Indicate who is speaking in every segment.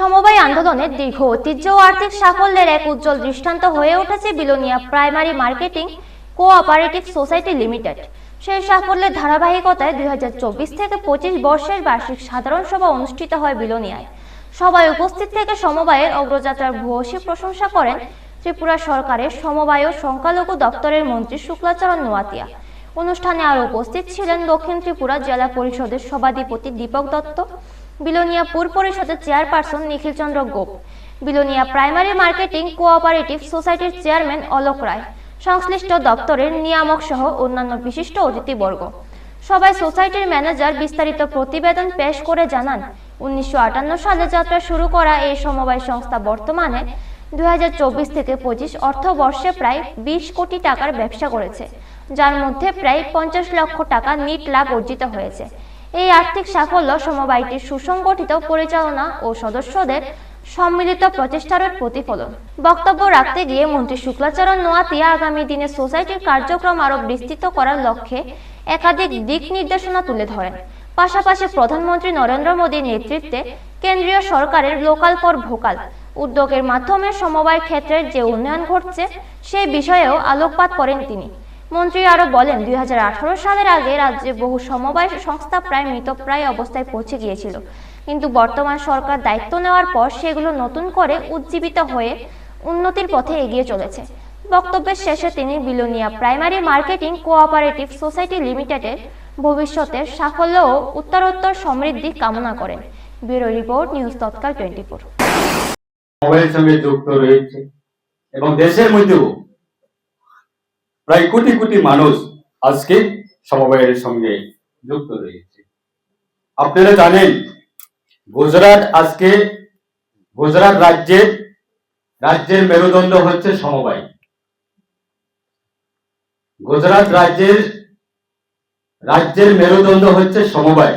Speaker 1: সমবায় আন্দোলনের দীর্ঘ ঐতিহ্য ও আর্থিক সাফল্যের এক উজ্জ্বল দৃষ্টান্ত হয়ে উঠেছে Belonia primary marketing cooperative society limited. সেই সাফল্যের ধারাবাহিকতায় দুই হাজার চব্বিশ থেকে পঁচিশ বর্ষের বার্ষিক সাধারণ সভা অনুষ্ঠিত হয় বিলোনিয়ায়। সবাই উপস্থিত থেকে সমবায়ের অগ্রযাত্রার ভূয়সী প্রশংসা করেন ত্রিপুরা সরকারের সমবায় ও সংখ্যালঘু দপ্তরের মন্ত্রী শুক্লাচরণ নোয়াতিয়া। অনুষ্ঠানে আরও উপস্থিত ছিলেন দক্ষিণ ত্রিপুরা জেলা পরিষদের সভাধিপতি দীপক দত্ত বিলোনিয়া পুর পরিষদের chairperson Nikhil Chandra Gop. Belonia primary marketing cooperative সোসাইটির চেয়ারম্যান অলোক রায়। সংশ্লিষ্ট দপ্তরের নিয়ামক সহ অন্যান্য বিশিষ্ট অতিথিবর্গ। সবাই সোসাইটির ম্যানেজার বিস্তারিত প্রতিবেদন পেশ করে জানান, উনিশশো আটান্ন সালে যাত্রা শুরু করা এই সমবায় সংস্থা বর্তমানে দুই হাজার চব্বিশ থেকে পঁচিশ অর্থবর্ষে প্রায় বিশ কোটি টাকার ব্যবসা করেছে, যার মধ্যে প্রায় পঞ্চাশ লক্ষ টাকা নিট লাভ অর্জিত হয়েছে। এই আর্থিক সাফল্য সমবায়টির সুসংগঠিত পরিচালনা ও সদস্যদের সম্মিলিত প্রচেষ্টার প্রতিফলন। বক্তব্য রাখতে গিয়ে মন্ত্রী শুক্লাচরণ নোয়াতিয়া আগামী দিনে সোসাইটির কার্যক্রম আরও বিস্তৃত করার লক্ষ্যে একাধিক দিক নির্দেশনা তুলে ধরেন। পাশাপাশি প্রধানমন্ত্রী নরেন্দ্র মোদীর নেতৃত্বে কেন্দ্রীয় সরকারের লোকাল ফর ভোকাল উদ্যোগের মাধ্যমে সমবায় ক্ষেত্রের যে উন্নয়ন ঘটছে, সেই বিষয়েও আলোকপাত করেন তিনি। মন্ত্রী আরও বলেন, দুই হাজার আঠারো সালের আগে রাজ্যে বহু সমবায় সংস্থা প্রায় মৃতপ্রায় অবস্থায় পৌঁছে গিয়েছিল। কিন্তু বর্তমান সরকার দায়িত্ব নেওয়ার পর সেগুলো নতুন করে উজ্জীবিত হয়ে উন্নতির পথে এগিয়ে চলেছে। বক্তব্যের শেষে তিনি Belonia primary marketing cooperative society লিমিটেডের ভবিষ্যতের সাফল্য ও উত্তরোত্তর সমৃদ্ধি কামনা করেন। Bureau report, news Tatkal twenty four.
Speaker 2: মোবাইলের সঙ্গে যুক্ত রয়েছে এবং দেশের মধ্যেও প্রায় কোটি কোটি মানুষ আজকে সমবায়ের সঙ্গে যুক্ত রয়েছে। আপনারা জানেন, গুজরাট আজকে গুজরাট রাজ্যের রাজ্যের মেরুদণ্ড হচ্ছে সমবায়। গুজরাট রাজ্যের রাজ্যের মেরুদণ্ড হচ্ছে সমবায়।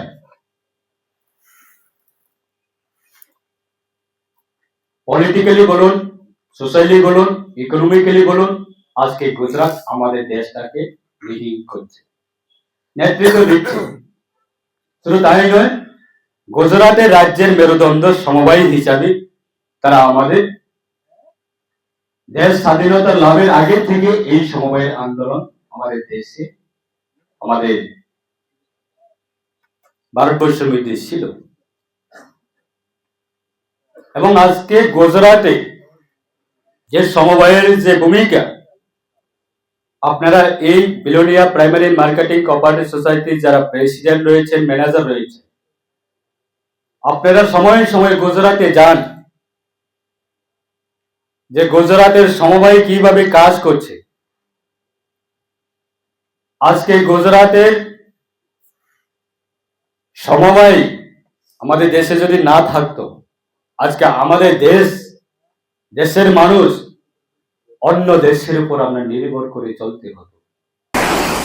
Speaker 2: পলিটিক্যালি বলুন সোশ্যালি বলুন ইকোনমিক্যালি বলুন আজকে গুজরাট আমাদের দেশটাকে লিডিং করছে। নেতৃত্ব দিচ্ছে। শুধু তাই নয়, গুজরাটের রাজ্যের মেরুদণ্ড সমবায়ী হিসাবে তারা আমাদের দেশ স্বাধীনতা লাভের আগে থেকে এই সমবায়ের আন্দোলন আমাদের দেশে, আমাদের ভারতবর্ষের মধ্যে ছিল। এবং আজকে গুজরাটে যে সমবায়ের যে ভূমিকা আপনারা এই বিলোনিয়া প্রাইমারি মার্কেটিং কোঅপারেটিভ সোসাইটির যারা প্রেসিডেন্ট রয়েছেন, ম্যানেজার রয়েছেন, আপনারা সময়ে সময়ে গুজরাটে যান। যে গুজরাটের সমবায় কীভাবে কাজ করছে। আজকে গুজরাটের সমবায় আমাদের দেশে যদি না থাকতো, আজকে আমাদের দেশ, দেশের মানুষ অন্য দেশের উপর আমরা নির্ভর করে চলতে হতো